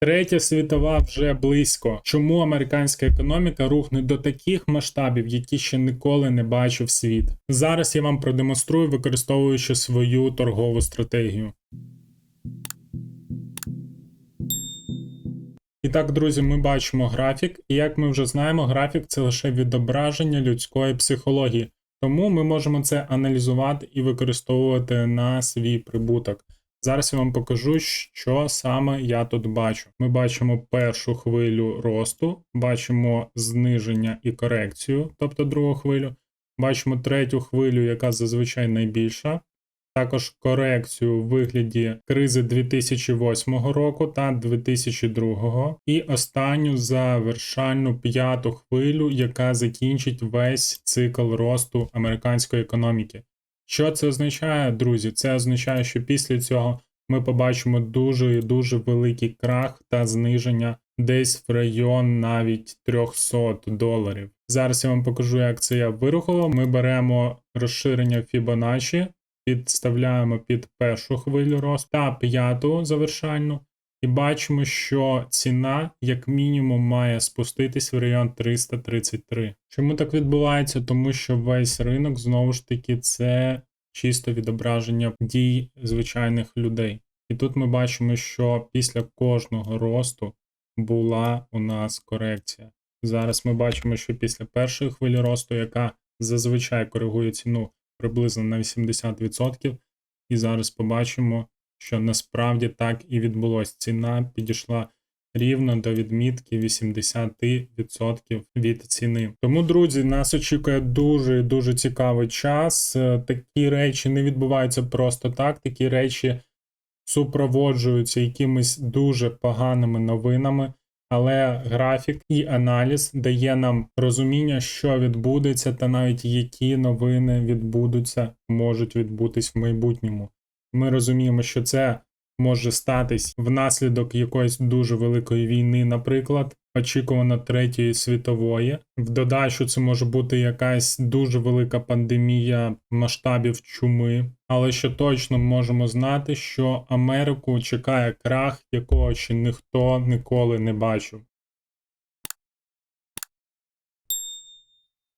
Третя світова вже близько. Чому американська економіка рухне до таких масштабів, які ще ніколи не бачив світ? Зараз я вам продемонструю, використовуючи свою торгову стратегію. І так, друзі, ми бачимо графік, і як ми вже знаємо, графік це лише відображення людської психології. Тому ми можемо це аналізувати і використовувати на свій прибуток. Зараз я вам покажу, що саме я тут бачу. Ми бачимо першу хвилю росту, бачимо зниження і корекцію, тобто другу хвилю. Бачимо третю хвилю, яка зазвичай найбільша. Також корекцію у вигляді кризи 2008 року та 2002 і останню завершальну п'яту хвилю, яка закінчить весь цикл росту американської економіки. Що це означає, друзі? Це означає, що після цього ми побачимо дуже і дуже великий крах та зниження десь в район навіть 300 доларів. Зараз я вам покажу, як це я вирахував. Ми беремо розширення Fibonacci, підставляємо під першу хвилю росту та п'яту завершальну. І бачимо, що ціна, як мінімум, має спуститись в район 333. Чому так відбувається? Тому що весь ринок знову ж таки це чисто відображення дій звичайних людей. І тут ми бачимо, що після кожного росту була у нас корекція. Зараз ми бачимо, що після першої хвилі росту, яка зазвичай коригує ціну приблизно на 80%, і зараз побачимо, що насправді так і відбулось. Ціна підійшла рівно до відмітки 80% від ціни. Тому, друзі, нас очікує дуже дуже цікавий час. Е, Такі речі не відбуваються просто так. Такі речі супроводжуються якимись дуже поганими новинами. Але графік і аналіз дає нам розуміння, що відбудеться, та навіть які новини відбудуться, можуть відбутись в майбутньому. Ми розуміємо, що це може статись внаслідок якоїсь дуже великої війни, наприклад, очікувано третьої світової. В додачу це може бути якась дуже велика пандемія масштабів чуми. Але що точно можемо знати, що Америку чекає крах, якого ще ніхто ніколи не бачив.